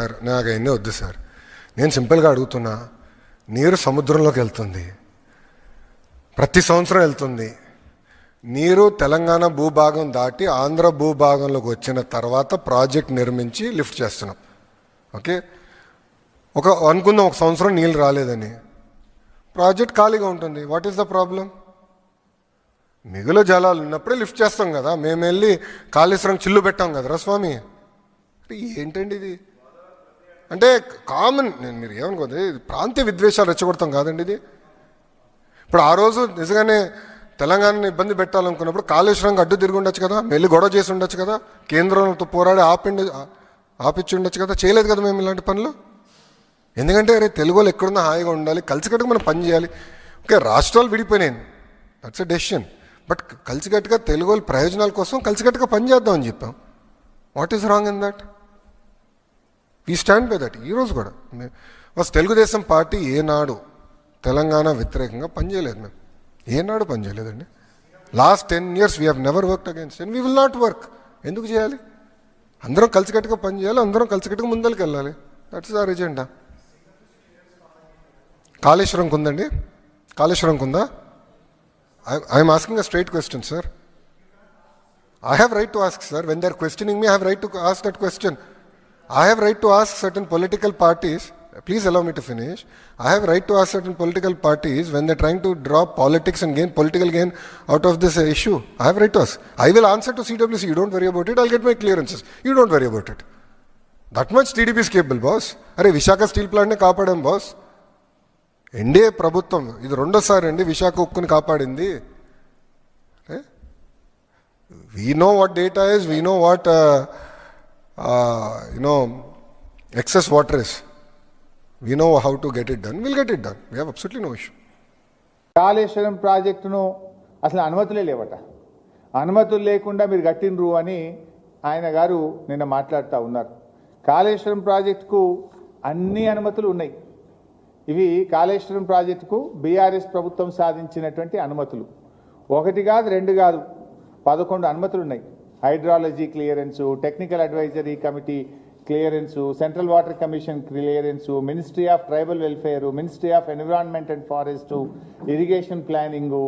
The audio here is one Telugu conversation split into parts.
సార్ నాకు అవన్నీ వద్దు సార్. నేను సింపుల్గా అడుగుతున్నా నీరు సముద్రంలోకి వెళ్తుంది. ప్రతి సంవత్సరం వెళ్తుంది. నీరు తెలంగాణ భూభాగం దాటి ఆంధ్ర భూభాగంలోకి వచ్చిన తర్వాత ప్రాజెక్ట్ నిర్మించి లిఫ్ట్ చేస్తున్నాం. ఓకే? ఒక అనుకుందాం ఒక సంవత్సరం నీళ్ళు రాలేదని. ప్రాజెక్ట్ ఖాళీగా ఉంటుంది. వాట్ ఈస్ ద ప్రాబ్లం మిగులు జలాలు ఉన్నప్పుడే లిఫ్ట్ చేస్తాం కదా. మేము వెళ్ళి కాళేశ్వరం చిల్లు పెట్టాం కదరా స్వామి. అంటే ఏంటండి ఇది? అంటే కామన్ నేను మీరు ఏమనుకోండి ప్రాంతీయ విద్వేషాలు రెచ్చగొడతాం కాదండి ఇది. ఇప్పుడు ఆ రోజు నిజంగానే తెలంగాణని ఇబ్బంది పెట్టాలనుకున్నప్పుడు కాళేశ్వరంకి అడ్డు తిరిగి ఉండొచ్చు కదా వెళ్ళి గొడవ చేసి ఉండొచ్చు కదా కేంద్రంతో పోరాడి ఆపిండి ఆపిచ్చి ఉండొచ్చు కదా చేయలేదు కదా మేము ఇలాంటి పనులు? ఎందుకంటే అరే తెలుగు వాళ్ళు ఎక్కడున్నా హాయిగా ఉండాలి కలిసికట్టుగా మనం పని చేయాలి. ఓకే రాష్ట్రాలు విడిపోయినాయి. దట్స్ అ డెసిషన్ బట్ కలిసికట్టుగా తెలుగు వాళ్ళ ప్రయోజనాల కోసం కలిసికట్టుగా పనిచేద్దామని చెప్పాం. What is wrong in that we stand by that ఈరోజు కూడా. ఫస్ట్ తెలుగుదేశం పార్టీ ఏనాడు తెలంగాణ వ్యతిరేకంగా పనిచేయలేదు మేము ఏనాడు పనిచేయలేదండి. Last ten years we have never work against and we will not work ఎందుకు చేయాలి? అందరం కలిసికట్టుగా పనిచేయాలి అందరం కలిసికట్టుగా ముందరికి వెళ్ళాలి. దట్స్ ఆర్ ఎజెండా కాళేశ్వరంకి ఉందండి. కాళేశ్వరంకి ఉందా? I'm asking a straight question sir I have right to ask sir when they are questioning me have right to ask that question I have right to ask certain political parties. Please allow me to finish. I have right to ask certain political parties when they're trying to draw politics and gain political gain out of this uh, issue. I have right to ask. I will answer to CWC. You don't worry about it. I'll get my clearances. You don't worry about it. That much TDP is capable, boss. అరే విశాఖ స్టీల్ ప్లాంట్ని కాపాడాం బాస్ ఎన్డీఏ ప్రభుత్వం ఇది రెండోసారి అండి విశాఖ ఉక్కుని కాపాడింది we know what data is, we know what, you know excess you know, excess know how to get it done will it it done get it done. Kaleshwaram ప్రాజెక్టును అసలు అనుమతులే లేవట. అనుమతులు లేకుండా మీరు కట్టినరు అని ఆయన గారు నిన్న మాట్లాడుతూ ఉన్నారు. కాళేశ్వరం ప్రాజెక్టుకు అన్ని అనుమతులు ఉన్నాయి. ఇవి కాళేశ్వరం ప్రాజెక్టుకు బీఆర్ఎస్ ప్రభుత్వం సాధించినటువంటి అనుమతులు. ఒకటి కాదు రెండు కాదు పదకొండు అనుమతులు ఉన్నాయి. Hydrology clearance technical advisory committee clearance central water commission clearance ministry of tribal welfare ministry of environment and forest irrigation planning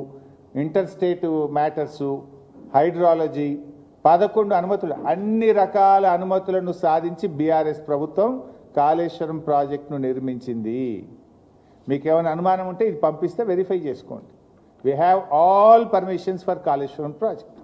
inter state matters hydrology పదకొండు అనుమతులు అన్ని రకాల అనుమతులను సాధించి బీఆర్ఎస్ ప్రభుత్వం కాళేశ్వరం ప్రాజెక్టును నిర్మించింది. మీకు ఏమైనా అనుమానం ఉంటే ఇది పంపిస్తే వెరిఫై చేసుకోండి. We have all permissions for Kaleshwaram project